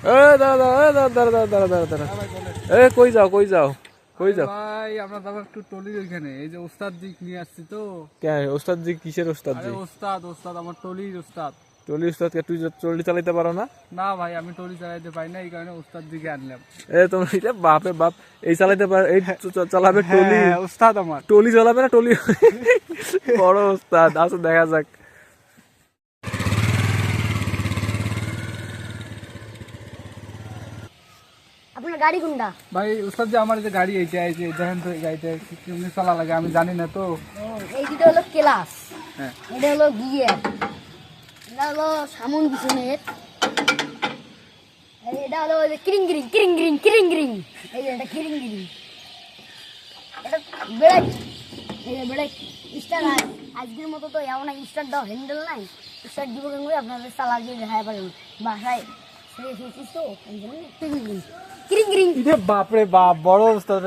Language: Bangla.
এ দাঁড়া দাঁড়া দাঁড়া দাঁড়া দাঁড়া দাঁড়া দাঁড়া এ কই যাও কই যাও কই যাও। ভাই আমরা যাব একটু টলির ওইখানে। এই যে ওস্তাদ দিক নিয়ে আসছি তো। কে ওস্তাদ জি কিসের ওস্তাদ জি ওস্তাদ ওস্তাদ আমার টলির ওস্তাদ। টলি ওস্তাদ কে তুই টলি চালাইতে পারো না? না ভাই আমি টলি চালাইতে পারি না এই কারণে ওস্তাদ দিকে আনলাম। এ তোমার এটা বাপে বাপ এই চালাইতে পার এই চালাবে টলি। হ্যাঁ, ওস্তাদ আমার। টলি চালাবে না টলি? বড় ওস্তাদ আসো দেখা যাক। আপনার গাড়ি কোনটা? ভাই ওস্তাদ যে আমার যে গাড়ি এইটা এই যে দেখেন তো এই গাড়িটা কি- কেমনি চালা লাগে আমি জানি না তো। এই দুটো হলো ক্লাস। হ্যাঁ। এটা হলো গিয়ার। এটা হলো সামন পিছনের। এটা হলো ওই যে কিরিং কিরিং কিরিং কিরিং কিরিং কিরিং। এই যে এটা কিরিং কিরিং। এটা ব্রেক। এই যে ব্রেক। স্টার আজকের মতো তো এমন স্টার দাও হ্যান্ডেল নাই। স্টার দিব কেন আপনাদের চালা দিয়ে দেখা পারেন। বাসায় ছেড়ে এসেছিস তো এই জন্য কিরিং কিরিং কিরিং কিরিং এটা বাপরে বাপ বড় ওস্তাদ